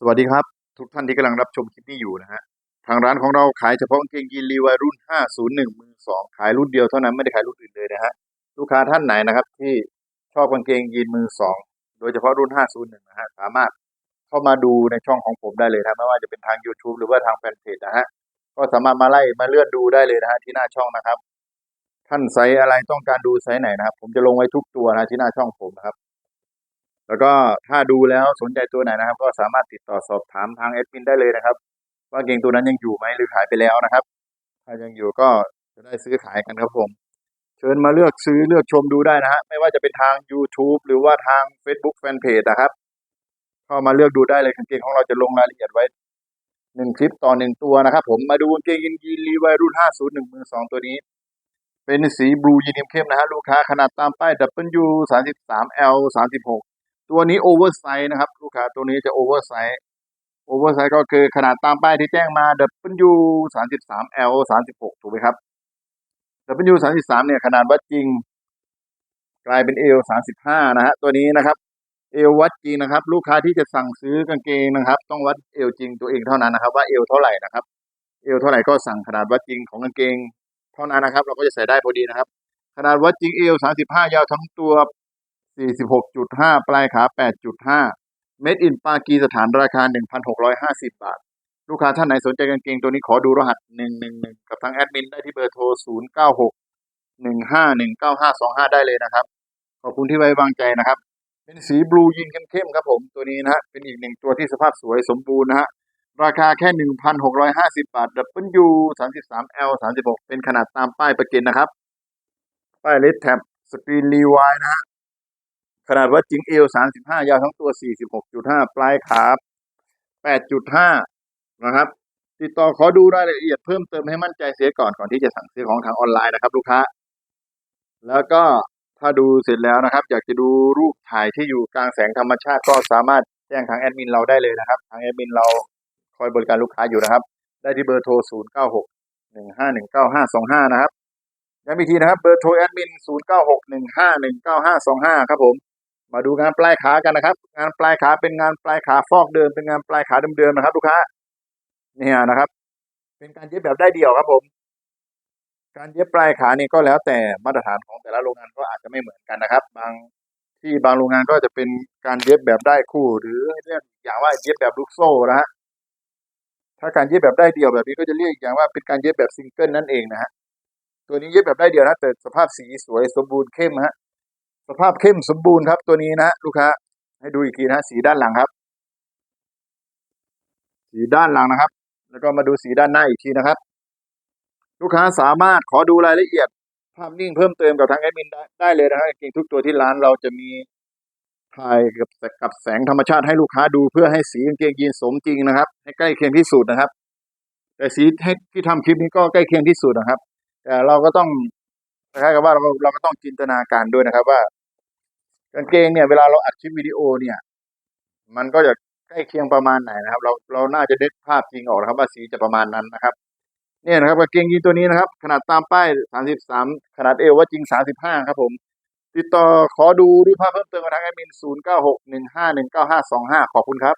สวัสดีครับ ทุกท่านที่กำลังรับชมคลิปนี้อยู่นะฮะทางร้านของเราขายเฉพาะกางเกงยีนรีวายรุ่น 501 มือสองขายรุ่นเดียวเท่านั้นไม่ได้ขายรุ่นอื่นเลยนะฮะลูกค้าท่านไหนนะครับ ที่ชอบกางเกงยีนมือสองโดยเฉพาะรุ่น 501 นะฮะสามารถเข้ามาดูในช่องของผมได้เลยนะไม่ว่าจะเป็นทาง YouTube หรือว่าทางแฟนเพจนะฮะก็สามารถมาไล่มาเลื่อนดูได้เลยนะฮะที่หน้าช่องนะครับ ท่านไซส์อะไรต้องการดูไซส์ไหนนะครับ ผมจะลงไว้ทุกตัวนะที่หน้าช่องผมนะครับ แล้วก็ถ้าดูแล้วสนใจตัวไหนนะครับ ก็สามารถติดต่อสอบถามทางแอดมินได้เลยนะครับ ว่าเกงตัวนั้นยังอยู่ไหมหรือขายไปแล้วนะครับ ถ้ายังอยู่ก็จะได้ซื้อขายกันครับผม เชิญมาเลือกซื้อเลือกชมดูได้นะฮะไม่ว่าจะเป็นทาง YouTube หรือว่าทาง Facebook Fanpage นะครับเข้ามาเลือกดูได้เลยกางเกงของเราจะลงรายละเอียดไว้หนึ่งคลิปต่อหนึ่งตัวนะครับ ผมมาดูกางเกงยินยีนรีไวรุ่น501มือสองตัวนี้ เป็นสีบลูยีนเข้มนะฮะลูกค้าขนาดตามป้าย W 33 L 36 ตัวนี้โอเวอร์ไซส์นะครับ ลูกค้าตัวนี้จะโอเวอร์ไซส์โอเวอร์ไซส์ก็คือขนาดตามป้ายที่แจ้งมา W 33 L 36 ถูกไหมครับ W 33เนี่ยขนาดวัดจริง กลายเป็น L 35 นะฮะตัวนี้นะครับเอววัดจริงนะครับ ลูกค้าที่จะสั่งซื้อกางเกงนะครับ ต้องวัดเอวจริงตัวเองเท่านั้นนะครับ ว่าเอวเท่าไหร่นะครับ เอวเท่าไหร่ก็สั่งขนาดวัดจริงของกางเกง เท่านั้นนะครับ เราก็จะใส่ได้พอดีนะครับ ขนาดวัดจริงเอว35ยาวทั้งตัว 46.5 ปลายขา 8.5 เม็ดอินปากีสถานราคา 1,650 บาท ลูกค้าท่านไหนสนใจกางเกงตัวนี้ขอดูรหัส 111 กับทางแอดมินได้ที่เบอร์โทร 096 1519525 ได้เลยนะครับ ขอบคุณที่ไว้วางใจนะครับ เป็นสีบลูยินเข้มๆครับผมตัวนี้นะฮะเป็นอีกหนึ่งตัวที่สภาพสวยสมบูรณ์นะฮะราคาแค่ 1,650 บาท W 33 L 36 เป็นขนาดตามป้ายประกันนะครับ ป้ายเลดแท็บสกรีนรีไวนะฮะ ขนาดวัดจิงเอว35ยาวทั้งตัว46.5ปลายขา8.5นะครับ ติดต่อขอดูรายละเอียดเพิ่มเติมให้มั่นใจเสียก่อนก่อนที่จะสั่งซื้อของทางออนไลน์นะครับ ลูกค้า แล้วก็ถ้าดูเสร็จแล้วนะครับ อยากจะดูรูปถ่ายที่อยู่กลางแสงธรรมชาติก็สามารถแจ้งทางแอดมินเราได้เลยนะครับ ทางแอดมินเราคอยบริการลูกค้าอยู่นะครับ ได้ที่เบอร์โทร 0 9 6 1 5 1 9 5 2 5 นะครับย้ำอีกทีนะครับ เบอร์โทรแอดมิน 0 9 6 1 5 1 9 5 2 5 ครับผม มาดูงานปลายขากันนะครับ งานปลายขาเป็นงานปลายขาฟอกเดิมเป็นงานปลายขาเดิมๆนะครับลูกค้าเนี่ยนะครับ เป็นการเย็บแบบได้เดี่ยวครับผม การเย็บปลายขานี่ก็แล้วแต่มาตรฐานของแต่ละโรงงานก็อาจจะไม่เหมือนกันนะครับ บางที่บางโรงงานก็จะเป็นการเย็บแบบได้คู่ หรือเรียกอย่างว่าเย็บแบบลูกโซ่นะฮะถ้าการเย็บแบบได้เดี่ยวแบบนี้ก็จะเรียกอย่างว่าเป็นการเย็บแบบซิงเกิลนั่นเองนะฮะตัวนี้เย็บแบบได้เดี่ยวนะแต่สภาพสีสวยสมบูรณ์เข้มฮะ สภาพเข้มสมบูรณ์ครับตัวนี้นะลูกค้าให้ดูอีกทีนะสีด้านหลังครับ สีด้านหลังนะครับ แล้วก็มาดูสีด้านหน้าอีกทีนะครับ ลูกค้าสามารถขอดูรายละเอียดภาพนิ่งเพิ่มเติมกับทางแอดมินได้ได้เลยนะครับกางเกงทุกตัวที่ร้านเราจะมีถ่ายกับกับแสงธรรมชาติให้ลูกค้าดูเพื่อให้สีกางเกงยีนสมจริงนะครับ ให้ใกล้เคียงที่สุดนะครับ แต่สีที่ทำคลิปนี้ก็ใกล้เคียงที่สุดนะครับ แต่เราก็ต้องคล้ายๆกับว่าเราเราก็ต้องจินตนาการด้วยนะครับ ว่า กางเกงเนี่ยเวลาเราอัดคลิปวิดีโอเนี่ย มันก็จะใกล้เคียงประมาณไหนนะครับ เราเราน่าจะดึกภาพจริงออกนะครับ ว่าสีจะประมาณนั้นนะครับ เนี่ยนะครับกางเกงยีนตัวนี้นะครับ ขนาดตามป้ายสามสิบสามขนาดเอวว่าจริง35ครับผมติดต่อขอดูรูปภาพเพิ่มเติมกับทางแอดมินศูนย์เก้าหกหนึ่งห้าหนึ่งเก้าห้าสองห้าขอบคุณครับ